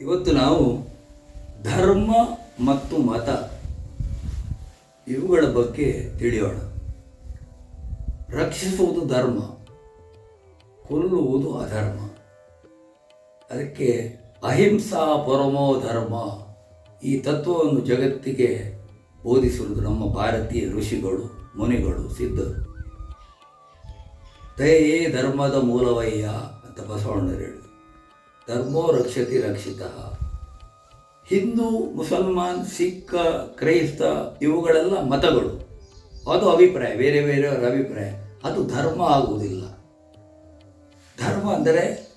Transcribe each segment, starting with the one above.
ಇವತ್ತು ನಾವು ಧರ್ಮ ಮತ್ತು ಮತ ಇವುಗಳ ಬಗ್ಗೆ ತಿಳಿಯೋಣ. ರಕ್ಷಿಸುವುದು ಧರ್ಮ, ಕೊಲ್ಲುವುದು ಅಧರ್ಮ. ಅದಕ್ಕೆ ಅಹಿಂಸಾ ಪರಮೋ ಧರ್ಮ ಈ ತತ್ವವನ್ನು ಜಗತ್ತಿಗೆ ಬೋಧಿಸುವುದು ನಮ್ಮ ಭಾರತೀಯ ಋಷಿಗಳು, ಮುನಿಗಳು ಸಿದ್ಧರು. ದಯೆಯೇ ಧರ್ಮದ ಮೂಲವಯ್ಯ ಅಂತ ಬಸವಣ್ಣರು ಧರ್ಮೋ ರಕ್ಷತಿ ರಕ್ಷಿತ. ಹಿಂದೂ, ಮುಸಲ್ಮಾನ್, ಸಿಖ್, ಕ್ರೈಸ್ತ ಇವುಗಳೆಲ್ಲ ಮತಗಳು. ಅದು ಅಭಿಪ್ರಾಯ, ಬೇರೆ ಬೇರೆಯವರ ಅಭಿಪ್ರಾಯ. ಅದು ಧರ್ಮ ಆಗುವುದಿಲ್ಲ. ಧರ್ಮ ಅಂದರೆ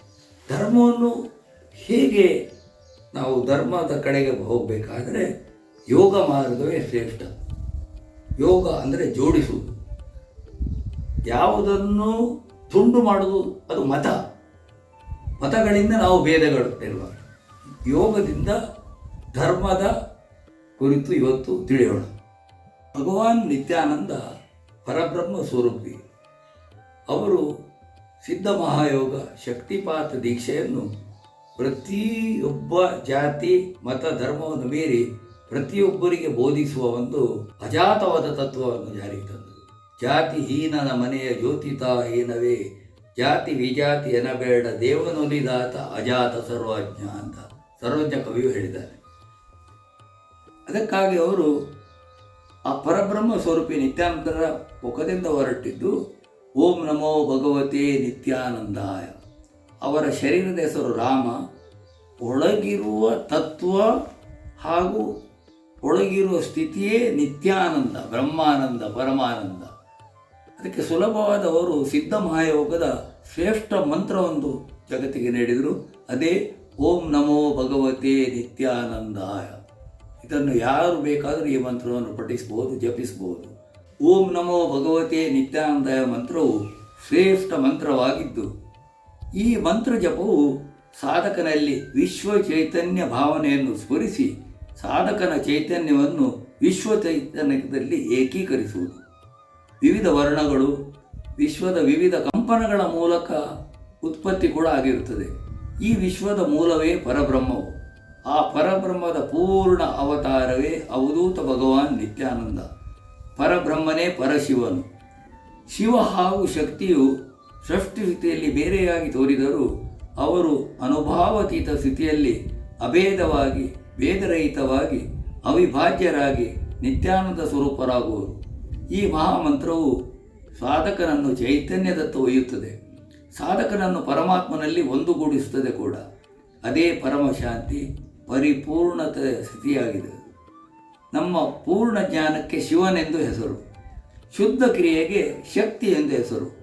ಧರ್ಮವನ್ನು ಹೇಗೆ ನಾವು ಧರ್ಮದ ಕಡೆಗೆ ಹೋಗಬೇಕಾದರೆ ಯೋಗ ಮಾರ್ಗವೇ ಶ್ರೇಷ್ಠ. ಯೋಗ ಅಂದರೆ ಜೋಡಿಸುವುದು. ಯಾವುದನ್ನು ತುಂಡು ಮಾಡುವುದು ಅದು ಮತ. ಮತಗಳಿಂದ ನಾವು ಭೇದಗಳು ಇರುವ ಯೋಗದಿಂದ ಧರ್ಮದ ಕುರಿತು ಇವತ್ತು ತಿಳಿಯೋಣ. ಭಗವಾನ್ ನಿತ್ಯಾನಂದ ಪರಬ್ರಹ್ಮ ಸ್ವರೂಪಿ ಅವರು ಸಿದ್ಧ ಮಹಾಯೋಗ ಶಕ್ತಿಪಾತ ದೀಕ್ಷೆಯನ್ನು ಪ್ರತಿಯೊಬ್ಬ ಜಾತಿ, ಮತ, ಧರ್ಮವನ್ನು ಮೀರಿ ಪ್ರತಿಯೊಬ್ಬರಿಗೆ ಬೋಧಿಸುವ ಒಂದು ಅಜಾತವಾದ ತತ್ವವನ್ನು ಜಾರಿಗೆ ತಂದರು. ಜಾತಿ ಹೀನನ ಮನೆಯ ಜ್ಯೋತಿತಾ ಹೀನವೇ ಜಾತಿ ವಿಜಾತಿ ಎನಬೇಡ ದೇವನುಲಿದಾತ ಅಜಾತ ಸರ್ವಜ್ಞ ಅಂತ ಸರ್ವಜ್ಞ ಕವಿಯು ಹೇಳಿದ್ದಾರೆ. ಅದಕ್ಕಾಗಿ ಅವರು ಆ ಪರಬ್ರಹ್ಮ ಸ್ವರೂಪಿ ನಿತ್ಯಾನಂದರ ಮುಖದಿಂದ ಹೊರಟಿದ್ದು, ಓಂ ನಮೋ ಭಗವತೇ ನಿತ್ಯಾನಂದಾಯ. ಅವರ ಶರೀರದ ಹೆಸರು ರಾಮ. ಒಳಗಿರುವ ತತ್ವ ಹಾಗೂ ಒಳಗಿರುವ ಸ್ಥಿತಿಯೇ ನಿತ್ಯಾನಂದ, ಬ್ರಹ್ಮಾನಂದ, ಪರಮಾನಂದ. ಅದಕ್ಕೆ ಸುಲಭವಾದವರು ಸಿದ್ಧ ಮಹಾಯೋಗದ ಶ್ರೇಷ್ಠ ಮಂತ್ರವೊಂದು ಜಗತ್ತಿಗೆ ನೀಡಿದರು. ಅದೇ, ಓಂ ನಮೋ ಭಗವತೆ ನಿತ್ಯಾನಂದಾಯ. ಇದನ್ನು ಯಾರು ಬೇಕಾದರೂ ಈ ಮಂತ್ರವನ್ನು ಪಠಿಸಬಹುದು, ಜಪಿಸಬಹುದು. ಓಂ ನಮೋ ಭಗವತೆ ನಿತ್ಯಾನಂದಾಯ ಮಂತ್ರವು ಶ್ರೇಷ್ಠ ಮಂತ್ರವಾಗಿದ್ದು, ಈ ಮಂತ್ರ ಜಪವು ಸಾಧಕನಲ್ಲಿ ವಿಶ್ವ ಚೈತನ್ಯ ಭಾವನೆಯನ್ನು ಸ್ಫುರಿಸಿ, ಸಾಧಕನ ಚೈತನ್ಯವನ್ನು ವಿಶ್ವ ಚೈತನ್ಯದಲ್ಲಿ ಏಕೀಕರಿಸುವುದು. ವಿವಿಧ ವರ್ಣಗಳು ವಿಶ್ವದ ವಿವಿಧ ಕಂಪನಗಳ ಮೂಲಕ ಉತ್ಪತ್ತಿ ಕೂಡ ಆಗಿರುತ್ತದೆ. ಈ ವಿಶ್ವದ ಮೂಲವೇ ಪರಬ್ರಹ್ಮವು. ಆ ಪರಬ್ರಹ್ಮದ ಪೂರ್ಣ ಅವತಾರವೇ ಅವಧೂತ ಭಗವಾನ್ ನಿತ್ಯಾನಂದ. ಪರಬ್ರಹ್ಮನೇ ಪರಶಿವನು. ಶಿವ ಹಾಗೂ ಶಕ್ತಿಯು ಸೃಷ್ಟಿ ಸ್ಥಿತಿಯಲ್ಲಿ ಬೇರೆಯಾಗಿ ತೋರಿದರೂ ಅವರು ಅನುಭಾವತೀತ ಸ್ಥಿತಿಯಲ್ಲಿ ಅಭೇದವಾಗಿ ಭೇದರಹಿತವಾಗಿ ಅವಿಭಾಜ್ಯರಾಗಿ ನಿತ್ಯಾನಂದ ಸ್ವರೂಪರಾಗುವರು. ಈ ಮಹಾಮಂತ್ರವು ಸಾಧಕನನ್ನು ಚೈತನ್ಯದತ್ತ ಒಯ್ಯುತ್ತದೆ. ಸಾಧಕನನ್ನು ಪರಮಾತ್ಮನಲ್ಲಿ ಒಂದುಗೂಡಿಸುತ್ತದೆ ಕೂಡ. ಅದೇ ಪರಮಶಾಂತಿ ಪರಿಪೂರ್ಣತೆಯ ಸ್ಥಿತಿಯಾಗಿದೆ. ನಮ್ಮ ಪೂರ್ಣ ಜ್ಞಾನಕ್ಕೆ ಶಿವನೆಂದು ಹೆಸರು. ಶುದ್ಧ ಕ್ರಿಯೆಗೆ ಶಕ್ತಿ ಎಂದು ಹೆಸರು.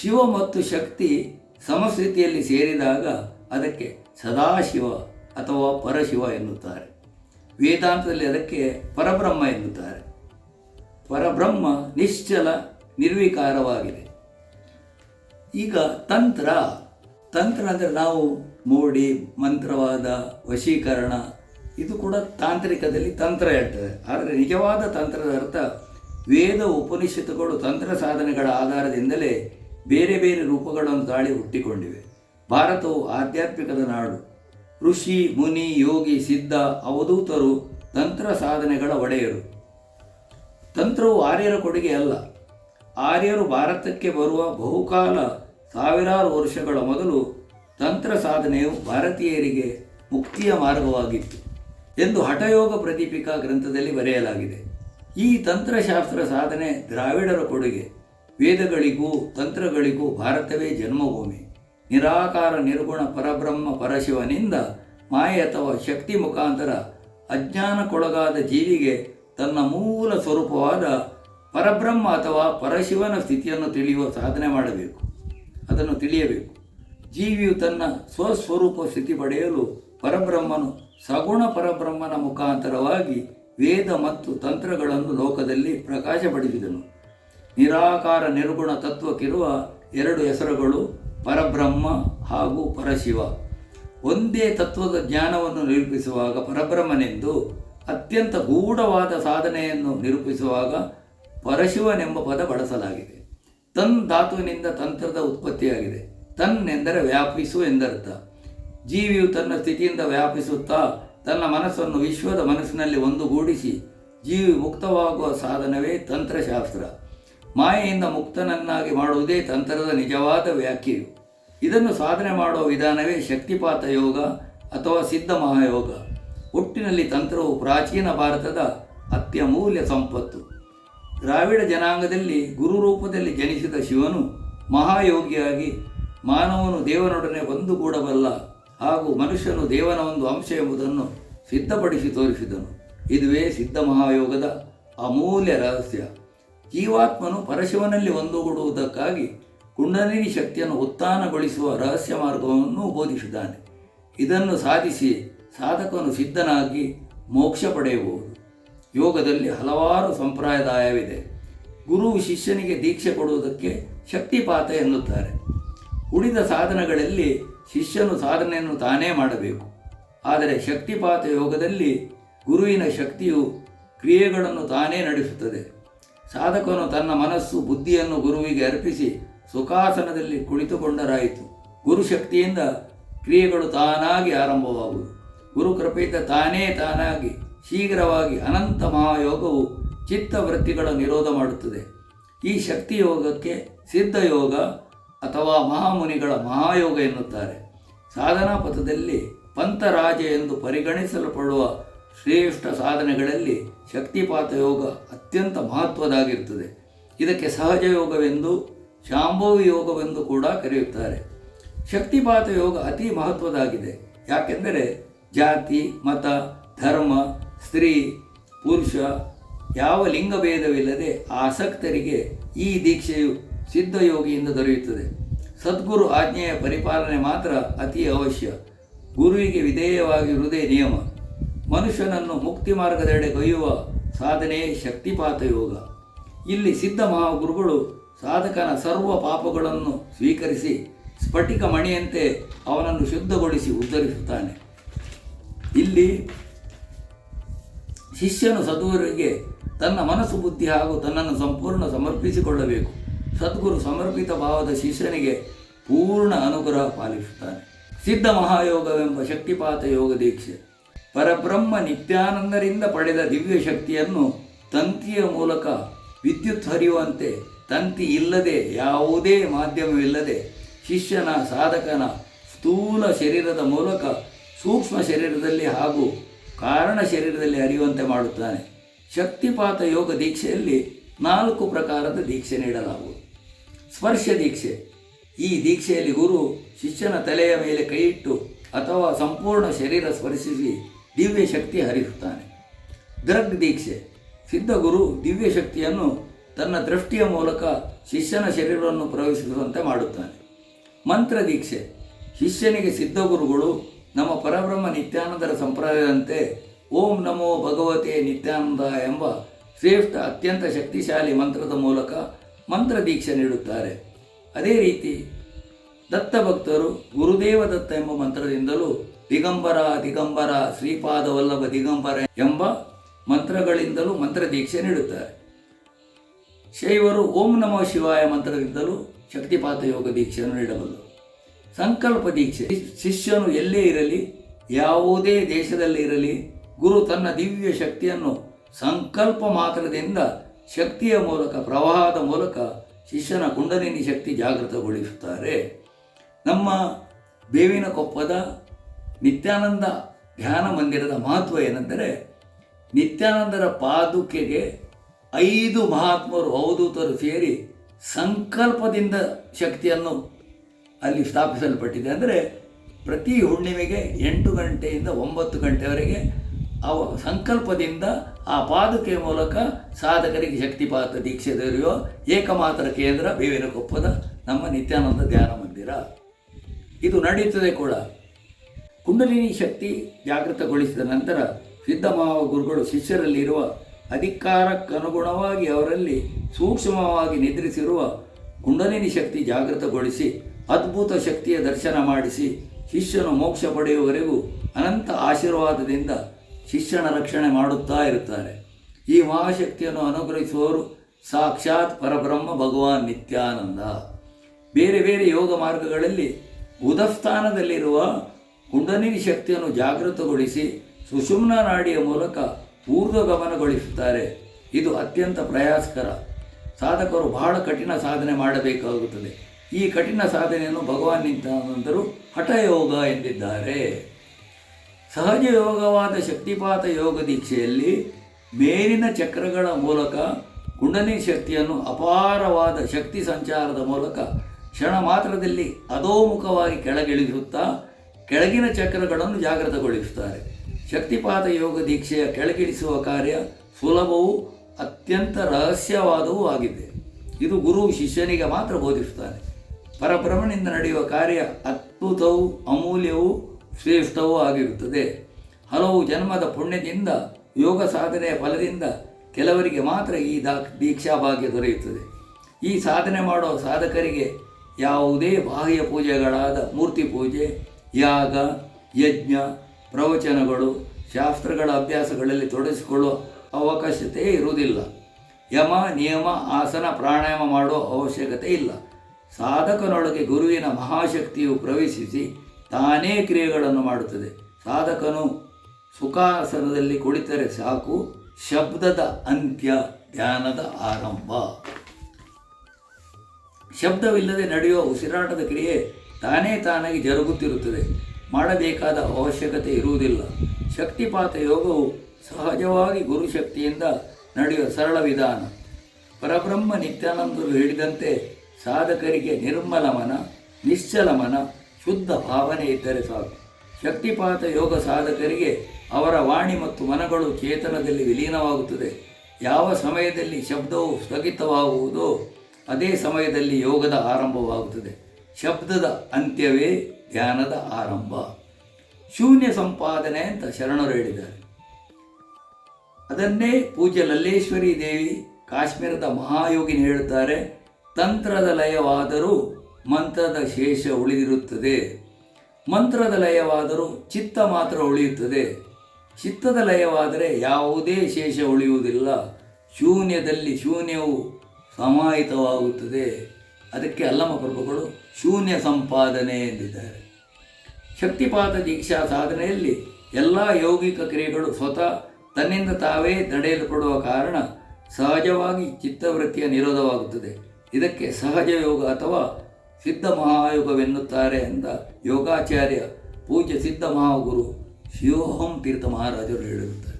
ಶಿವ ಮತ್ತು ಶಕ್ತಿ ಸಮಸ್ಥಿತಿಯಲ್ಲಿ ಸೇರಿದಾಗ ಅದಕ್ಕೆ ಸದಾಶಿವ ಅಥವಾ ಪರಶಿವ ಎನ್ನುತ್ತಾರೆ. ವೇದಾಂತದಲ್ಲಿ ಅದಕ್ಕೆ ಪರಬ್ರಹ್ಮ ಎನ್ನುತ್ತಾರೆ. ಪರಬ್ರಹ್ಮ ನಿಶ್ಚಲ ನಿರ್ವಿಕಾರವಾಗಿದೆ. ಈಗ ತಂತ್ರ ತಂತ್ರ ಅಂದರೆ ನಾವು ಮೋಡಿ, ಮಂತ್ರವಾದ, ವಶೀಕರಣ, ಇದು ಕೂಡ ತಾಂತ್ರಿಕದಲ್ಲಿ ತಂತ್ರ ಹೇಳ್ತದೆ. ಆದರೆ ನಿಜವಾದ ತಂತ್ರದ ಅರ್ಥ ವೇದ ಉಪನಿಷತ್ತುಗಳು ತಂತ್ರ ಸಾಧನೆಗಳ ಆಧಾರದಿಂದಲೇ ಬೇರೆ ಬೇರೆ ರೂಪಗಳನ್ನು ತಾಳಿ ಹುಟ್ಟಿಕೊಂಡಿವೆ. ಭಾರತವು ಆಧ್ಯಾತ್ಮಿಕದ ನಾಡು. ಋಷಿ, ಮುನಿ, ಯೋಗಿ, ಸಿದ್ಧ, ಅವಧೂತರು ತಂತ್ರ ಸಾಧನೆಗಳ ಒಡೆಯರು. ತಂತ್ರವು ಆರ್ಯರ ಕೊಡುಗೆ ಅಲ್ಲ. ಆರ್ಯರು ಭಾರತಕ್ಕೆ ಬರುವ ಬಹುಕಾಲ ಸಾವಿರಾರು ವರ್ಷಗಳ ಮೊದಲು ತಂತ್ರ ಸಾಧನೆಯು ಭಾರತೀಯರಿಗೆ ಮುಕ್ತಿಯ ಮಾರ್ಗವಾಗಿತ್ತು ಎಂದು ಹಠಯೋಗ ಪ್ರದೀಪಿಕಾ ಗ್ರಂಥದಲ್ಲಿ ಬರೆಯಲಾಗಿದೆ. ಈ ತಂತ್ರಶಾಸ್ತ್ರ ಸಾಧನೆ ದ್ರಾವಿಡರ ಕೊಡುಗೆ. ವೇದಗಳಿಗೂ ತಂತ್ರಗಳಿಗೂ ಭಾರತವೇ ಜನ್ಮಭೂಮಿ. ನಿರಾಕಾರ, ನಿರ್ಗುಣ, ಪರಬ್ರಹ್ಮ, ಪರಶಿವನಿಂದ ಮಾಯೆ ಅಥವಾ ಶಕ್ತಿ ಮುಖಾಂತರ ಅಜ್ಞಾನಕ್ಕೊಳಗಾದ ಜೀವಿಗೆ ತನ್ನ ಮೂಲ ಸ್ವರೂಪವಾದ ಪರಬ್ರಹ್ಮ ಅಥವಾ ಪರಶಿವನ ಸ್ಥಿತಿಯನ್ನು ತಿಳಿಯುವ ಸಾಧನೆ ಮಾಡಬೇಕು. ಅದನ್ನು ತಿಳಿಯಬೇಕು. ಜೀವಿಯು ತನ್ನ ಸ್ವಸ್ವರೂಪ ಸ್ಥಿತಿ ಪಡೆಯಲು ಪರಬ್ರಹ್ಮನು ಸಗುಣ ಪರಬ್ರಹ್ಮನ ಮುಖಾಂತರವಾಗಿ ವೇದ ಮತ್ತು ತಂತ್ರಗಳನ್ನು ಲೋಕದಲ್ಲಿ ಪ್ರಕಾಶಪಡಿಸಿದನು. ನಿರಾಕಾರ ನಿರ್ಗುಣ ತತ್ವಕ್ಕಿರುವ ಎರಡು ಹೆಸರುಗಳು ಪರಬ್ರಹ್ಮ ಹಾಗೂ ಪರಶಿವ. ಒಂದೇ ತತ್ವದ ಜ್ಞಾನವನ್ನು ನಿರೂಪಿಸುವಾಗ ಪರಬ್ರಹ್ಮನೆಂದು ಅತ್ಯಂತ ಗೂಢವಾದ ಸಾಧನೆಯನ್ನು ನಿರೂಪಿಸುವಾಗ ಪರಶಿವನೆಂಬ ಪದ ಬಳಸಲಾಗಿದೆ. ತನ್ ಧಾತುವಿನಿಂದ ತಂತ್ರದ ಉತ್ಪತ್ತಿಯಾಗಿದೆ. ತನ್ ಎಂದರೆ ವ್ಯಾಪಿಸು ಎಂದರ್ಥ. ಜೀವಿಯು ತನ್ನ ಸ್ಥಿತಿಯಿಂದ ವ್ಯಾಪಿಸುತ್ತಾ ತನ್ನ ಮನಸ್ಸನ್ನು ವಿಶ್ವದ ಮನಸ್ಸಿನಲ್ಲಿ ಒಂದುಗೂಡಿಸಿ ಜೀವಿ ಮುಕ್ತವಾಗುವ ಸಾಧನವೇ ತಂತ್ರಶಾಸ್ತ್ರ. ಮಾಯೆಯಿಂದ ಮುಕ್ತನನ್ನಾಗಿ ಮಾಡುವುದೇ ತಂತ್ರದ ನಿಜವಾದ ವ್ಯಾಖ್ಯೆಯು. ಇದನ್ನು ಸಾಧನೆ ಮಾಡುವ ವಿಧಾನವೇ ಶಕ್ತಿಪಾತ ಯೋಗ ಅಥವಾ ಸಿದ್ಧ ಮಹಾಯೋಗ. ಒಟ್ಟಿನಲ್ಲಿ ತಂತ್ರವು ಪ್ರಾಚೀನ ಭಾರತದ ಅತ್ಯಮೂಲ್ಯ ಸಂಪತ್ತು. ದ್ರಾವಿಡ ಜನಾಂಗದಲ್ಲಿ ಗುರು ರೂಪದಲ್ಲಿ ಜನಿಸಿದ ಶಿವನು ಮಹಾಯೋಗಿಯಾಗಿ ಮಾನವನು ದೇವನೊಡನೆ ಒಂದುಗೂಡಬಲ್ಲ ಹಾಗೂ ಮನುಷ್ಯನು ದೇವನ ಒಂದು ಅಂಶ ಎಂಬುದನ್ನು ಸಿದ್ಧಪಡಿಸಿ ತೋರಿಸಿದನು. ಇದುವೇ ಸಿದ್ಧ ಮಹಾಯೋಗದ ಅಮೂಲ್ಯ ರಹಸ್ಯ. ಜೀವಾತ್ಮನು ಪರಶಿವನಲ್ಲಿ ಒಂದುಗೂಡುವುದಕ್ಕಾಗಿ ಕುಂಡಲಿನಿ ಶಕ್ತಿಯನ್ನು ಉತ್ಥಾನಗೊಳಿಸುವ ರಹಸ್ಯ ಮಾರ್ಗವನ್ನು ಬೋಧಿಸಿದ್ದಾನೆ. ಇದನ್ನು ಸಾಧಿಸಿ ಸಾಧಕನು ಸಿದ್ಧನಾಗಿ ಮೋಕ್ಷ ಪಡೆಯಬಹುದು. ಯೋಗದಲ್ಲಿ ಹಲವಾರು ಸಂಪ್ರದಾಯವಿದೆ. ಗುರು ಶಿಷ್ಯನಿಗೆ ದೀಕ್ಷೆ ಕೊಡುವುದಕ್ಕೆ ಶಕ್ತಿಪಾತ ಎನ್ನುತ್ತಾರೆ. ಉಳಿದ ಸಾಧನಗಳಲ್ಲಿ ಶಿಷ್ಯನು ಸಾಧನೆಯನ್ನು ತಾನೇ ಮಾಡಬೇಕು. ಆದರೆ ಶಕ್ತಿಪಾತ ಯೋಗದಲ್ಲಿ ಗುರುವಿನ ಶಕ್ತಿಯು ಕ್ರಿಯೆಗಳನ್ನು ತಾನೇ ನಡೆಸುತ್ತದೆ. ಸಾಧಕನು ತನ್ನ ಮನಸ್ಸು ಬುದ್ಧಿಯನ್ನು ಗುರುವಿಗೆ ಅರ್ಪಿಸಿ ಸುಖಾಸನದಲ್ಲಿ ಕುಳಿತುಕೊಂಡರಾಯಿತು. ಗುರುಶಕ್ತಿಯಿಂದ ಕ್ರಿಯೆಗಳು ತಾನಾಗಿ ಆರಂಭವಾಗುವುದು. ಗುರು ಕೃಪೆಯಿಂದ ತಾನೇ ತಾನಾಗಿ ಶೀಘ್ರವಾಗಿ ಅನಂತ ಮಹಾಯೋಗವು ಚಿತ್ತವೃತ್ತಿಗಳ ನಿರೋಧ ಮಾಡುತ್ತದೆ. ಈ ಶಕ್ತಿ ಯೋಗಕ್ಕೆ ಸಿದ್ಧಯೋಗ ಅಥವಾ ಮಹಾಮುನಿಗಳ ಮಹಾಯೋಗ ಎನ್ನುತ್ತಾರೆ. ಸಾಧನಾ ಪಥದಲ್ಲಿ ಪಂಥರಾಜ ಎಂದು ಪರಿಗಣಿಸಲ್ಪಡುವ ಶ್ರೇಷ್ಠ ಸಾಧನೆಗಳಲ್ಲಿ ಶಕ್ತಿಪಾತ ಯೋಗ ಅತ್ಯಂತ ಮಹತ್ವದಾಗಿರುತ್ತದೆ ಇದಕ್ಕೆ ಸಹಜ ಯೋಗವೆಂದು, ಶಾಂಭವಿ ಯೋಗವೆಂದು ಕೂಡ ಕರೆಯುತ್ತಾರೆ. ಶಕ್ತಿಪಾತ ಯೋಗ ಅತಿ ಮಹತ್ವದಾಗಿದೆ ಯಾಕೆಂದರೆ ಜಾತಿ, ಮತ, ಧರ್ಮ, ಸ್ತ್ರೀ, ಪುರುಷ ಯಾವ ಲಿಂಗಭೇದವಿಲ್ಲದೆ ಆಸಕ್ತರಿಗೆ ಈ ದೀಕ್ಷೆಯು ಸಿದ್ಧಯೋಗಿಯಿಂದ ದೊರೆಯುತ್ತದೆ. ಸದ್ಗುರು ಆಜ್ಞೆಯ ಪರಿಪಾಲನೆ ಮಾತ್ರ ಅತಿ ಅವಶ್ಯ. ಗುರುವಿಗೆ ವಿಧೇಯವಾಗಿರುವುದೇ ನಿಯಮ. ಮನುಷ್ಯನನ್ನು ಮುಕ್ತಿ ಮಾರ್ಗದೆಡೆ ಕೊಯ್ಯುವ ಸಾಧನೆಯೇ ಶಕ್ತಿಪಾತ ಯೋಗ. ಇಲ್ಲಿ ಸಿದ್ಧ ಮಹಾಗುರುಗಳು ಸಾಧಕನ ಸರ್ವ ಪಾಪಗಳನ್ನು ಸ್ವೀಕರಿಸಿ ಸ್ಫಟಿಕ ಮಣಿಯಂತೆ ಅವನನ್ನು ಶುದ್ಧಗೊಳಿಸಿ ಉದ್ಧರಿಸುತ್ತಾನೆ ಇಲ್ಲಿ ಶಿಷ್ಯನು ಸದ್ಗುರುವಿಗೆ ತನ್ನ ಮನಸ್ಸು ಬುದ್ಧಿ ಹಾಗೂ ತನ್ನನ್ನು ಸಂಪೂರ್ಣ ಸಮರ್ಪಿಸಿಕೊಳ್ಳಬೇಕು. ಸದ್ಗುರು ಸಮರ್ಪಿತ ಭಾವದ ಶಿಷ್ಯನಿಗೆ ಪೂರ್ಣ ಅನುಗ್ರಹ ಪಾಲಿಸುತ್ತಾನೆ. ಸಿದ್ಧ ಮಹಾಯೋಗವೆಂಬ ಶಕ್ತಿಪಾತ ಯೋಗ ದೀಕ್ಷೆ. ಪರಬ್ರಹ್ಮ ನಿತ್ಯಾನಂದರಿಂದ ಪಡೆದ ದಿವ್ಯ ಶಕ್ತಿಯನ್ನು ತಂತಿಯ ಮೂಲಕ ವಿದ್ಯುತ್ ಹರಿಯುವಂತೆ ತಂತಿ ಇಲ್ಲದೆ ಯಾವುದೇ ಮಾಧ್ಯಮವಿಲ್ಲದೆ ಶಿಷ್ಯನ ಸಾಧಕನ ಸ್ಥೂಲ ಶರೀರದ ಮೂಲಕ ಸೂಕ್ಷ್ಮ ಶರೀರದಲ್ಲಿ ಹಾಗೂ ಕಾರಣ ಶರೀರದಲ್ಲಿ ಅರಿಯುವಂತೆ ಮಾಡುತ್ತಾನೆ. ಶಕ್ತಿಪಾತ ಯೋಗ ದೀಕ್ಷೆಯಲ್ಲಿ ನಾಲ್ಕು ಪ್ರಕಾರದ ದೀಕ್ಷೆ ನೀಡಲಾಗುವುದು. ಸ್ಪರ್ಶ ದೀಕ್ಷೆ. ಈ ದೀಕ್ಷೆಯಲ್ಲಿ ಗುರು ಶಿಷ್ಯನ ತಲೆಯ ಮೇಲೆ ಕೈಯಿಟ್ಟು ಅಥವಾ ಸಂಪೂರ್ಣ ಶರೀರ ಸ್ಪರ್ಶಿಸಿ ದಿವ್ಯ ಶಕ್ತಿ ಹರಿಸುತ್ತಾನೆ ದೃಗ್ ದೀಕ್ಷೆ. ಸಿದ್ಧಗುರು ದಿವ್ಯ ಶಕ್ತಿಯನ್ನು ತನ್ನ ದೃಷ್ಟಿಯ ಮೂಲಕ ಶಿಷ್ಯನ ಶರೀರವನ್ನು ಪ್ರವೇಶಿಸುವಂತೆ ಮಾಡುತ್ತಾನೆ. ಮಂತ್ರ ದೀಕ್ಷೆ. ಶಿಷ್ಯನಿಗೆ ಸಿದ್ಧಗುರುಗಳು ನಮ್ಮ ಪರಬ್ರಹ್ಮ ನಿತ್ಯಾನಂದರ ಸಂಪ್ರದಾಯದಂತೆ ಓಂ ನಮೋ ಭಗವತೆ ನಿತ್ಯಾನಂದ ಎಂಬ ಶ್ರೇಷ್ಠ, ಅತ್ಯಂತ ಶಕ್ತಿಶಾಲಿ ಮಂತ್ರದ ಮೂಲಕ ಮಂತ್ರ ದೀಕ್ಷೆ ನೀಡುತ್ತಾರೆ. ಅದೇ ರೀತಿ ದತ್ತ ಭಕ್ತರು ಗುರುದೇವ ದತ್ತ ಎಂಬ ಮಂತ್ರದಿಂದಲೂ ದಿಗಂಬರ ದಿಗಂಬರ ಶ್ರೀಪಾದ ವಲ್ಲಭ ದಿಗಂಬರ ಎಂಬ ಮಂತ್ರಗಳಿಂದಲೂ ಮಂತ್ರ ದೀಕ್ಷೆ ನೀಡುತ್ತಾರೆ. ಶೈವರು ಓಂ ನಮೋ ಶಿವಾಯ ಮಂತ್ರದಿಂದಲೂ ಶಕ್ತಿಪಾತ ಯೋಗ ದೀಕ್ಷೆಯನ್ನು ನೀಡಬಲ್ಲರು. ಸಂಕಲ್ಪ ದೀಕ್ಷೆ. ಶಿಷ್ಯನು ಎಲ್ಲೇ ಇರಲಿ, ಯಾವುದೇ ದೇಶದಲ್ಲಿ ಇರಲಿ, ಗುರು ತನ್ನ ದಿವ್ಯ ಶಕ್ತಿಯನ್ನು ಸಂಕಲ್ಪ ಮಾತ್ರದಿಂದ ಶಕ್ತಿಯ ಮೂಲಕ, ಪ್ರವಾಹದ ಮೂಲಕ ಶಿಷ್ಯನ ಕುಂಡಲಿನಿ ಶಕ್ತಿ ಜಾಗೃತಗೊಳಿಸುತ್ತಾರೆ. ನಮ್ಮ ಬೇವಿನ ಕೊಪ್ಪದ ನಿತ್ಯಾನಂದ ಧ್ಯಾನ ಮಂದಿರದ ಮಹತ್ವ ಏನೆಂದರೆ, ನಿತ್ಯಾನಂದರ ಪಾದುಕೆಗೆ ಐದು ಮಹಾತ್ಮರು ಅವಧೂತರು ಸೇರಿ ಸಂಕಲ್ಪದಿಂದ ಶಕ್ತಿಯನ್ನು ಅಲ್ಲಿ ಸ್ಥಾಪಿಸಲ್ಪಟ್ಟಿದೆ ಅಂದರೆ ಪ್ರತಿ ಹುಣ್ಣಿಮೆಗೆ ಎಂಟು ಗಂಟೆಯಿಂದ ಒಂಬತ್ತು ಗಂಟೆವರೆಗೆ ಅವ ಸಂಕಲ್ಪದಿಂದ ಆ ಪಾದುಕೆ ಮೂಲಕ ಸಾಧಕರಿಗೆ ಶಕ್ತಿಪಾತ ದೀಕ್ಷೆ ದೊರೆಯುವ ಏಕಮಾತ್ರ ಕೇಂದ್ರ ಬೇವಿನ ಕೊಪ್ಪದ ನಮ್ಮ ನಿತ್ಯಾನಂದ ಧ್ಯಾನ ಮಂದಿರ. ಇದು ನಡೆಯುತ್ತದೆ ಕೂಡ. ಕುಂಡಲಿನಿ ಶಕ್ತಿ ಜಾಗೃತಗೊಳಿಸಿದ ನಂತರ ಸಿದ್ಧಮಾವ ಗುರುಗಳು ಶಿಷ್ಯರಲ್ಲಿರುವ ಅಧಿಕಾರಕ್ಕನುಗುಣವಾಗಿ ಅವರಲ್ಲಿ ಸೂಕ್ಷ್ಮವಾಗಿ ನಿದ್ರಿಸಿರುವ ಕುಂಡಲಿನಿ ಶಕ್ತಿ ಜಾಗೃತಗೊಳಿಸಿ ಅದ್ಭುತ ಶಕ್ತಿಯ ದರ್ಶನ ಮಾಡಿಸಿ ಶಿಷ್ಯನು ಮೋಕ್ಷ ಪಡೆಯುವವರೆಗೂ ಅನಂತ ಆಶೀರ್ವಾದದಿಂದ ಶಿಷ್ಯನ ರಕ್ಷಣೆ ಮಾಡುತ್ತಾ ಇರುತ್ತಾರೆ. ಈ ಮಹಾಶಕ್ತಿಯನ್ನು ಅನುಗ್ರಹಿಸುವವರು ಸಾಕ್ಷಾತ್ ಪರಬ್ರಹ್ಮ ಭಗವಾನ್ ನಿತ್ಯಾನಂದ. ಬೇರೆ ಬೇರೆ ಯೋಗ ಮಾರ್ಗಗಳಲ್ಲಿ ಉದಸ್ಥಾನದಲ್ಲಿರುವ ಕುಂಡಲಿನಿ ಶಕ್ತಿಯನ್ನು ಜಾಗೃತಗೊಳಿಸಿ ಸುಷುಮ್ನ ನಾಡಿಯ ಮೂಲಕ ಊರ್ಧ್ವ ಗಮನಗೊಳಿಸುತ್ತಾರೆ. ಇದು ಅತ್ಯಂತ ಪ್ರಯಾಸಕರ, ಸಾಧಕರು ಬಹಳ ಕಠಿಣ ಸಾಧನೆ ಮಾಡಬೇಕಾಗುತ್ತದೆ. ಈ ಕಠಿಣ ಸಾಧನೆಯನ್ನು ಭಗವಾನ್ ನಿಂತರು ಹಠಯೋಗ ಎಂದಿದ್ದಾರೆ. ಸಹಜ ಯೋಗವಾದ ಶಕ್ತಿಪಾತ ಯೋಗ ದೀಕ್ಷೆಯಲ್ಲಿ ಮೇಲಿನ ಚಕ್ರಗಳ ಮೂಲಕ ಕುಂಡಲಿನಿ ಶಕ್ತಿಯನ್ನು ಅಪಾರವಾದ ಶಕ್ತಿ ಸಂಚಾರದ ಮೂಲಕ ಕ್ಷಣ ಮಾತ್ರದಲ್ಲಿ ಅಧೋಮುಖವಾಗಿ ಕೆಳಗಿಳಿಸುತ್ತಾ ಕೆಳಗಿನ ಚಕ್ರಗಳನ್ನು ಜಾಗೃತಗೊಳಿಸುತ್ತಾರೆ. ಶಕ್ತಿಪಾತ ಯೋಗ ದೀಕ್ಷೆಯ ಕೆಳಗಿಳಿಸುವ ಕಾರ್ಯ ಸುಲಭವೂ ಅತ್ಯಂತ ರಹಸ್ಯವಾದವೂ ಆಗಿದೆ. ಇದು ಗುರು ಶಿಷ್ಯನಿಗೆ ಮಾತ್ರ ಬೋಧಿಸುತ್ತಾನೆ ಪರಬ್ರಹ್ಮನಿಂದ ನಡೆಯುವ ಕಾರ್ಯ ಅದ್ಭುತವೂ ಅಮೂಲ್ಯವೂ ಶ್ರೇಷ್ಠವೂ ಆಗಿರುತ್ತದೆ. ಹಲವು ಜನ್ಮದ ಪುಣ್ಯದಿಂದ, ಯೋಗ ಸಾಧನೆಯ ಫಲದಿಂದ ಕೆಲವರಿಗೆ ಮಾತ್ರ ಈ ದಾ, ದೀಕ್ಷಾ ಭಾಗ್ಯ ದೊರೆಯುತ್ತದೆ. ಈ ಸಾಧನೆ ಮಾಡುವ ಸಾಧಕರಿಗೆ ಯಾವುದೇ ಬಾಹ್ಯ ಪೂಜೆಗಳಾದ ಮೂರ್ತಿ ಪೂಜೆ, ಯಾಗ, ಯಜ್ಞ, ಪ್ರವಚನಗಳು, ಶಾಸ್ತ್ರಗಳ ಅಭ್ಯಾಸಗಳಲ್ಲಿ ತೊಡಗಿಸಿಕೊಳ್ಳುವ ಅವಕಾಶತೆ ಇರುವುದಿಲ್ಲ. ಯಮ, ನಿಯಮ, ಆಸನ, ಪ್ರಾಣಾಯಾಮ ಮಾಡುವ ಅವಶ್ಯಕತೆ ಇಲ್ಲ. ಸಾಧಕನೊಳಗೆ ಗುರುವಿನ ಮಹಾಶಕ್ತಿಯು ಪ್ರವೇಶಿಸಿ ತಾನೇ ಕ್ರಿಯೆಗಳನ್ನು ಮಾಡುತ್ತದೆ. ಸಾಧಕನು ಸುಖಾಸನದಲ್ಲಿ ಕುಳಿತರೆ ಸಾಕು, ಶಬ್ದದ ಅಂತ್ಯ ಧ್ಯಾನದ ಆರಂಭ. ಶಬ್ದವಿಲ್ಲದೆ ನಡೆಯುವ ಉಸಿರಾಟದ ಕ್ರಿಯೆ ತಾನೇ ತಾನಾಗಿ ಜರುಗುತ್ತಿರುತ್ತದೆ. ಮಾಡಬೇಕಾದ ಅವಶ್ಯಕತೆ ಇರುವುದಿಲ್ಲ. ಶಕ್ತಿಪಾತ ಯೋಗವು ಸಹಜವಾಗಿ ಗುರುಶಕ್ತಿಯಿಂದ ನಡೆಯುವ ಸರಳ ವಿಧಾನ. ಪರಬ್ರಹ್ಮ ನಿತ್ಯಾನಂದರು ಹೇಳಿದಂತೆ ಸಾಧಕರಿಗೆ ನಿರ್ಮಲ ಮನ, ನಿಶ್ಚಲ ಮನ, ಶುದ್ಧ ಭಾವನೆ ಇದ್ದರೆ ಸಾಕು. ಶಕ್ತಿಪಾತ ಯೋಗ ಸಾಧಕರಿಗೆ ಅವರ ವಾಣಿ ಮತ್ತು ಮನಗಳು ಚೇತನದಲ್ಲಿ ವಿಲೀನವಾಗುತ್ತದೆ. ಯಾವ ಸಮಯದಲ್ಲಿ ಶಬ್ದವು ಸ್ಥಗಿತವಾಗುವುದೋ ಅದೇ ಸಮಯದಲ್ಲಿ ಯೋಗದ ಆರಂಭವಾಗುತ್ತದೆ. ಶಬ್ದದ ಅಂತ್ಯವೇ ಧ್ಯಾನದ ಆರಂಭ. ಶೂನ್ಯ ಸಂಪಾದನೆ ಅಂತ ಶರಣರು ಹೇಳಿದ್ದಾರೆ. ಅದನ್ನೇ ಪೂಜ್ಯ ಲಲ್ಲೇಶ್ವರಿ ದೇವಿ ಕಾಶ್ಮೀರದ ಮಹಾಯೋಗಿನಿ ಹೇಳುತ್ತಾರೆ. ತಂತ್ರದ ಲಯವಾದರೂ ಮಂತ್ರದ ಶೇಷ ಉಳಿದಿರುತ್ತದೆ. ಮಂತ್ರದ ಲಯವಾದರೂ ಚಿತ್ತ ಮಾತ್ರ ಉಳಿಯುತ್ತದೆ. ಚಿತ್ತದ ಲಯವಾದರೆ ಯಾವುದೇ ಶೇಷ ಉಳಿಯುವುದಿಲ್ಲ. ಶೂನ್ಯದಲ್ಲಿ ಶೂನ್ಯವು ಸಮಾಹಿತವಾಗುತ್ತದೆ. ಅದಕ್ಕೆ ಅಲ್ಲಮ ಪ್ರಭುಗಳು ಶೂನ್ಯ ಸಂಪಾದನೆ ಎಂದಿದ್ದಾರೆ. ಶಕ್ತಿಪಾತ ದೀಕ್ಷಾ ಸಾಧನೆಯಲ್ಲಿ ಎಲ್ಲ ಯೌಗಿಕ ಕ್ರಿಯೆಗಳು ಸ್ವತಃ ತನ್ನಿಂದ ತಾವೇ ತಡೆಯಲ್ಪಡುವ ಕಾರಣ ಸಹಜವಾಗಿ ಚಿತ್ತವೃತ್ತಿಯ ನಿರೋಧವಾಗುತ್ತದೆ. ಇದಕ್ಕೆ ಸಹಜ ಯೋಗ ಅಥವಾ ಸಿದ್ಧ ಮಹಾಯೋಗವೆನ್ನುತ್ತಾರೆ ಎಂದ ಯೋಗಾಚಾರ್ಯ ಪೂಜ್ಯ ಸಿದ್ಧ ಮಹಾಗುರು ಶಿವೋಹಂ ತೀರ್ಥ ಮಹಾರಾಜರು ಹೇಳಿರುತ್ತಾರೆ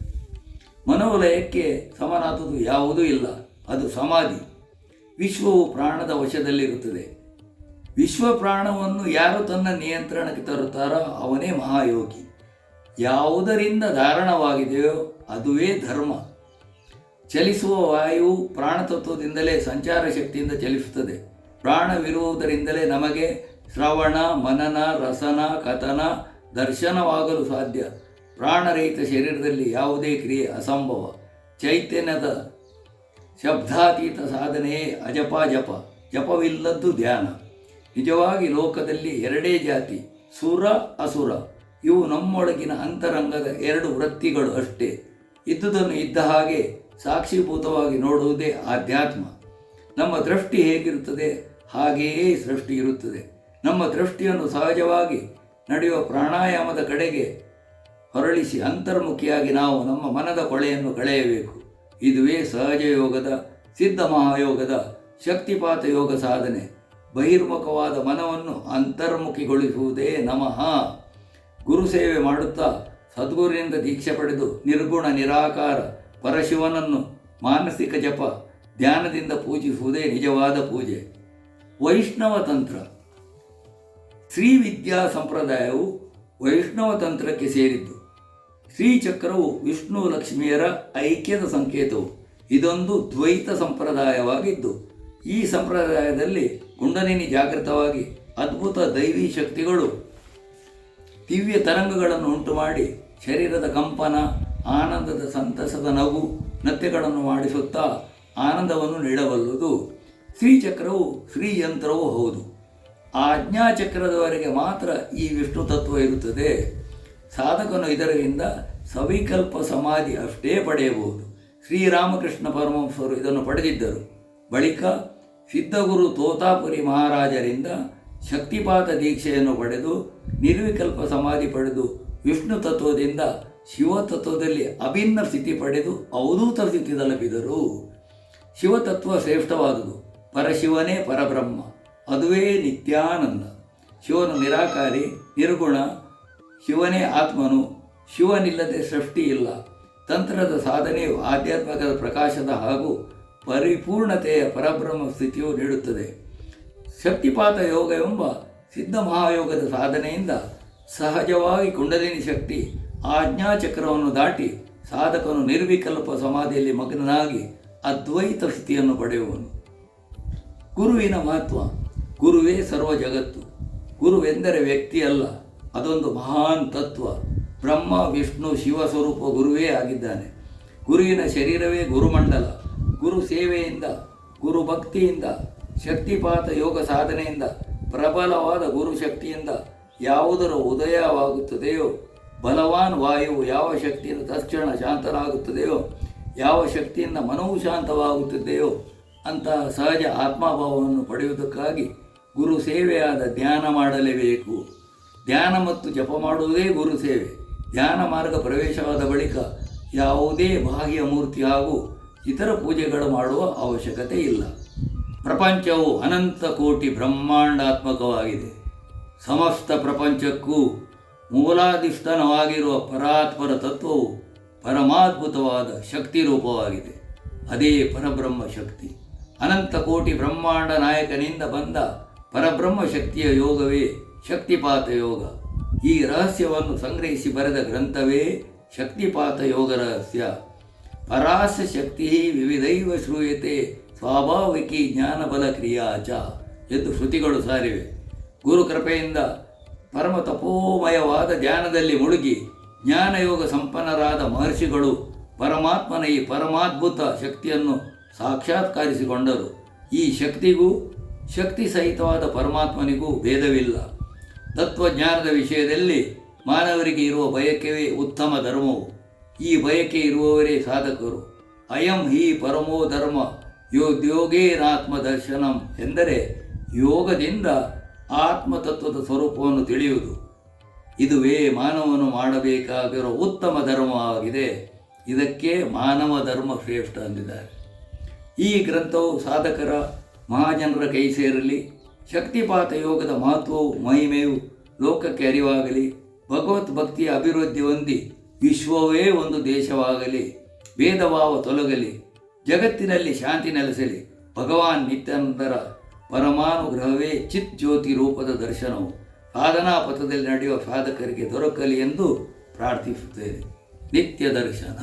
ಮನೋಲಯಕ್ಕೆ ಸಮನಾದದ್ದು ಯಾವುದೂ ಇಲ್ಲ, ಅದು ಸಮಾಧಿ. ವಿಶ್ವವು ಪ್ರಾಣದ ವಶದಲ್ಲಿರುತ್ತದೆ. ವಿಶ್ವ ಪ್ರಾಣವನ್ನು ಯಾರು ತನ್ನ ನಿಯಂತ್ರಣಕ್ಕೆ ತರುತ್ತಾರೋ ಅವನೇ ಮಹಾಯೋಗಿ. ಯಾವುದರಿಂದ ಧಾರಣವಾಗಿದೆಯೋ ಅದುವೇ ಧರ್ಮ. ಚಲಿಸುವ ವಾಯು ಪ್ರಾಣತತ್ವದಿಂದಲೇ ಸಂಚಾರ ಶಕ್ತಿಯಿಂದ ಚಲಿಸುತ್ತದೆ. ಪ್ರಾಣವಿರುವುದರಿಂದಲೇ ನಮಗೆ ಶ್ರವಣ, ಮನನ, ರಸನ, ಕಥನ ದರ್ಶನವಾಗಲು ಸಾಧ್ಯ. ಪ್ರಾಣರಹಿತ ಶರೀರದಲ್ಲಿ ಯಾವುದೇ ಕ್ರಿಯೆ ಅಸಂಭವ. ಚೈತನ್ಯದ ಶಬ್ದಾತೀತ ಸಾಧನೆಯೇ ಅಜಪ ಜಪ ಜಪವಿಲ್ಲದ್ದು ಧ್ಯಾನ. ನಿಜವಾಗಿ ಲೋಕದಲ್ಲಿ ಎರಡೇ ಜಾತಿ, ಸುರ, ಅಸುರ. ಇವು ನಮ್ಮೊಳಗಿನ ಅಂತರಂಗದ ಎರಡು ವೃತ್ತಿಗಳು ಅಷ್ಟೇ. ಇದ್ದುದನ್ನು ಇದ್ದ ಹಾಗೆ ಸಾಕ್ಷೀಭೂತವಾಗಿ ನೋಡುವುದೇ ಆಧ್ಯಾತ್ಮ. ನಮ್ಮ ದೃಷ್ಟಿ ಹೇಗಿರುತ್ತದೆ? ಹಾಗೆಯೇ ಸೃಷ್ಟಿ ಇರುತ್ತದೆ. ನಮ್ಮ ದೃಷ್ಟಿಯನ್ನು ಸಹಜವಾಗಿ ನಡೆಯುವ ಪ್ರಾಣಾಯಾಮದ ಕಡೆಗೆ ಹೊರಳಿಸಿ ಅಂತರ್ಮುಖಿಯಾಗಿ ನಾವು ನಮ್ಮ ಮನದ ಕೊಳೆಯನ್ನು ಕಳೆಯಬೇಕು. ಇದುವೇ ಸಹಜ ಯೋಗದ ಸಿದ್ಧ ಮಹಾಯೋಗದ, ಶಕ್ತಿಪಾತ ಯೋಗ ಸಾಧನೆ. ಬಹಿರ್ಮುಖವಾದ ಮನವನ್ನು ಅಂತರ್ಮುಖಿಗೊಳಿಸುವುದೇ ನಮಃ. ಗುರು ಸೇವೆ ಮಾಡುತ್ತಾ ಸದ್ಗುರಿನಿಂದ ದೀಕ್ಷೆ ಪಡೆದು ನಿರ್ಗುಣ ನಿರಾಕಾರ ಪರಶಿವನನ್ನು ಮಾನಸಿಕ ಜಪ ಧ್ಯಾನದಿಂದ ಪೂಜಿಸುವುದೇ ನಿಜವಾದ ಪೂಜೆ. ವೈಷ್ಣವ ತಂತ್ರ. ಶ್ರೀ ವಿದ್ಯಾ ಸಂಪ್ರದಾಯವು ವೈಷ್ಣವ ತಂತ್ರಕ್ಕೆ ಸೇರಿದ್ದು. ಶ್ರೀಚಕ್ರವು ವಿಷ್ಣು ಲಕ್ಷ್ಮಿಯರ ಐಕ್ಯದ ಸಂಕೇತವು. ಇದೊಂದು ದ್ವೈತ ಸಂಪ್ರದಾಯವಾಗಿದ್ದು, ಈ ಸಂಪ್ರದಾಯದಲ್ಲಿ ಗುಂಡನಿನಿ ಜಾಗೃತವಾಗಿ ಅದ್ಭುತ ದೈವಿ ಶಕ್ತಿಗಳು ದಿವ್ಯ ತರಂಗಗಳನ್ನು ಉಂಟು ಮಾಡಿ ಶರೀರದ ಕಂಪನ ಆನಂದದ ಸಂತಸದ ನಗು ನತ್ಯಗಳನ್ನು ಮಾಡಿಸುತ್ತಾ ಆನಂದವನ್ನು ನೀಡಬಲ್ಲುದು. ಶ್ರೀಚಕ್ರವು ಶ್ರೀಯಂತ್ರವೂ ಹೌದು. ಆಜ್ಞಾಚಕ್ರದವರೆಗೆ ಮಾತ್ರ ಈ ವಿಷ್ಣು ತತ್ವ ಇರುತ್ತದೆ. ಸಾಧಕನು ಇದರಿಂದ ಸವಿಕಲ್ಪ ಸಮಾಧಿ ಅಷ್ಟೇ ಪಡೆಯಬಹುದು. ಶ್ರೀರಾಮಕೃಷ್ಣ ಪರಮಹಂಸರು ಇದನ್ನು ಪಡೆದಿದ್ದರು. ಬಳಿಕ ಸಿದ್ಧಗುರು ತೋತಾಪುರಿ ಮಹಾರಾಜರಿಂದ ಶಕ್ತಿಪಾತ ದೀಕ್ಷೆಯನ್ನು ಪಡೆದು ನಿರ್ವಿಕಲ್ಪ ಸಮಾಧಿ ಪಡೆದು ವಿಷ್ಣು ತತ್ವದಿಂದ ಶಿವ ತತ್ವದಲ್ಲಿ ಅಭಿನ್ನ ಸ್ಥಿತಿ ಪಡೆದು ಅವಧೂತ ಸ್ಥಿತಿ ತಲುಪಿದರು ಶಿವತತ್ವ ಶ್ರೇಷ್ಠವಾದುದು. ಪರಶಿವನೇ ಪರಬ್ರಹ್ಮ. ಅದುವೇ ನಿತ್ಯಾನಂದ. ಶಿವನು ನಿರಾಕಾರಿ, ನಿರ್ಗುಣ. ಶಿವನೇ ಆತ್ಮನು. ಶಿವನಿಲ್ಲದೆ ಸೃಷ್ಟಿ ಇಲ್ಲ. ತಂತ್ರದ ಸಾಧನೆಯು ಆಧ್ಯಾತ್ಮಿಕದ ಪ್ರಕಾಶದ ಹಾಗೂ ಪರಿಪೂರ್ಣತೆಯ ಪರಬ್ರಹ್ಮ ಸ್ಥಿತಿಯು ನೀಡುತ್ತದೆ. ಶಕ್ತಿಪಾತ ಯೋಗ ಎಂಬ ಸಿದ್ಧ ಮಹಾಯೋಗದ ಸಾಧನೆಯಿಂದ ಸಹಜವಾಗಿ ಕುಂಡಲಿನಿ ಶಕ್ತಿ ಆಜ್ಞಾಚಕ್ರವನ್ನು ದಾಟಿ ಸಾಧಕನು ನಿರ್ವಿಕಲ್ಪ ಸಮಾಧಿಯಲ್ಲಿ ಮಗ್ನನಾಗಿ ಅದ್ವೈತ ಸ್ಥಿತಿಯನ್ನು ಪಡೆಯುವನು. ಗುರುವಿನ ಮಹತ್ವ, ಗುರುವೇ ಸರ್ವ ಜಗತ್ತು ಗುರುವೆಂದರೆ ವ್ಯಕ್ತಿ ಅಲ್ಲ ಅದೊಂದು ಮಹಾನ್ ತತ್ವ. ಬ್ರಹ್ಮ, ವಿಷ್ಣು, ಶಿವ ಸ್ವರೂಪ ಗುರುವೇ ಆಗಿದ್ದಾನೆ. ಗುರುವಿನ ಶರೀರವೇ ಗುರುಮಂಡಲ. ಗುರು ಸೇವೆಯಿಂದ, ಗುರು ಭಕ್ತಿಯಿಂದ, ಶಕ್ತಿಪಾತ ಯೋಗ ಸಾಧನೆಯಿಂದ, ಪ್ರಬಲವಾದ ಗುರು ಶಕ್ತಿಯಿಂದ ಯಾವುದರ ಉದಯವಾಗುತ್ತದೆಯೋ ಬಲವಾನ್ ವಾಯುವು ಯಾವ ಶಕ್ತಿಯಿಂದ ತಕ್ಷಣ ಶಾಂತನಾಗುತ್ತದೆಯೋ ಯಾವ ಶಕ್ತಿಯಿಂದ ಮನವು ಶಾಂತವಾಗುತ್ತದೆಯೋ ಅಂತಹ ಸಹಜ ಆತ್ಮಭಾವವನ್ನು ಪಡೆಯುವುದಕ್ಕಾಗಿ ಗುರು ಸೇವೆಯಾದ ಧ್ಯಾನ ಮಾಡಲೇಬೇಕು. ಧ್ಯಾನ ಮತ್ತು ಜಪ ಮಾಡುವುದೇ ಗುರು ಸೇವೆ. ಧ್ಯಾನ ಮಾರ್ಗ ಪ್ರವೇಶವಾದ ಬಳಿಕ ಯಾವುದೇ ಬಾಹ್ಯ ಮೂರ್ತಿ ಹಾಗೂ ಇತರ ಪೂಜೆಗಳು ಮಾಡುವ ಅವಶ್ಯಕತೆ ಇಲ್ಲ. ಪ್ರಪಂಚವು ಅನಂತ ಕೋಟಿ ಬ್ರಹ್ಮಾಂಡಾತ್ಮಕವಾಗಿದೆ. ಸಮಸ್ತ ಪ್ರಪಂಚಕ್ಕೂ ಮೂಲಾಧಿಷ್ಠಾನವಾಗಿರುವ ಪರಾತ್ಪರ ತತ್ವವು ಪರಮಾದ್ಭುತವಾದ ಶಕ್ತಿ ರೂಪವಾಗಿದೆ. ಅದೇ ಪರಬ್ರಹ್ಮ ಶಕ್ತಿ. ಅನಂತ ಕೋಟಿ ಬ್ರಹ್ಮಾಂಡ ನಾಯಕನಿಂದ ಬಂದ ಪರಬ್ರಹ್ಮ ಶಕ್ತಿಯ ಯೋಗವೇ ಶಕ್ತಿಪಾತ ಯೋಗ. ಈ ರಹಸ್ಯವನ್ನು ಸಂಗ್ರಹಿಸಿ ಬರೆದ ಗ್ರಂಥವೇ ಶಕ್ತಿಪಾತ ಯೋಗ ರಹಸ್ಯ. ಪರಾಸ ಶಕ್ತಿ ವಿವಿಧೈವ ಶ್ರೂಯತೆ ಸ್ವಾಭಾವಿಕಿ ಜ್ಞಾನಬಲ ಕ್ರಿಯಾಚ ಎಂದು ಶ್ರುತಿಗಳು ಸಾರಿವೆ. ಗುರು ಕೃಪೆಯಿಂದ ಪರಮ ತಪೋಮಯವಾದ ಧ್ಯಾನದಲ್ಲಿ ಮುಳುಗಿ ಜ್ಞಾನಯೋಗ ಸಂಪನ್ನರಾದ ಮಹರ್ಷಿಗಳು ಪರಮಾತ್ಮನ ಈ ಪರಮಾದ್ಭುತ ಶಕ್ತಿಯನ್ನು ಸಾಕ್ಷಾತ್ಕಾರಿಸಿಕೊಂಡರು. ಈ ಶಕ್ತಿಗೂ, ಶಕ್ತಿ ಸಹಿತವಾದ ಪರಮಾತ್ಮನಿಗೂ ಭೇದವಿಲ್ಲ. ತತ್ವಜ್ಞಾನದ ವಿಷಯದಲ್ಲಿ ಮಾನವರಿಗೆ ಇರುವ ಬಯಕೆಯೇ ಉತ್ತಮ ಧರ್ಮವು. ಈ ಬಯಕೆ ಇರುವವರೇ ಸಾಧಕರು. ಅಯಂ ಹಿ ಪರಮೋ ಧರ್ಮ ಯೋಗ್ಯೋಗೇನಾತ್ಮ ದರ್ಶನಂ ಎಂದರೆ ಯೋಗದಿಂದ ಆತ್ಮತತ್ವದ ಸ್ವರೂಪವನ್ನು ತಿಳಿಯುವುದು. ಇದುವೇ ಮಾನವನು ಮಾಡಬೇಕಾಗಿರೋ ಉತ್ತಮ ಧರ್ಮವಾಗಿದೆ. ಇದಕ್ಕೆ ಮಾನವ ಧರ್ಮ ಶ್ರೇಷ್ಠ ಅಂದಿದ್ದಾರೆ ಈ ಗ್ರಂಥವು ಸಾಧಕರ ಮಹಾಜನರ ಕೈ ಸೇರಲಿ, ಶಕ್ತಿಪಾತ ಯೋಗದ ಮಹತ್ವವು ಮಹಿಮೆಯು ಲೋಕಕ್ಕೆ ಅರಿವಾಗಲಿ, ಭಗವತ್ ಭಕ್ತಿಯ ಅಭಿವೃದ್ಧಿ ಹೊಂದಿ ವಿಶ್ವವೇ ಒಂದು ದೇಶವಾಗಲಿ, ಭೇದಭಾವ ತೊಲಗಲಿ, ಜಗತ್ತಿನಲ್ಲಿ ಶಾಂತಿ ನೆಲೆಸಲಿ, ಭಗವಾನ್ ನಿತ್ಯಾನಂದರ ಪರಮಾನುಗ್ರಹವೇ ಚಿತ್ ಜ್ಯೋತಿ ರೂಪದ ದರ್ಶನವು. ಸಾಧನಾ ಪಥದಲ್ಲಿ ನಡೆಯುವ ಸಾಧಕರಿಗೆ ದೊರಕಲಿ ಎಂದು ಪ್ರಾರ್ಥಿಸುತ್ತೇನೆ ನಿತ್ಯ ದರ್ಶನ.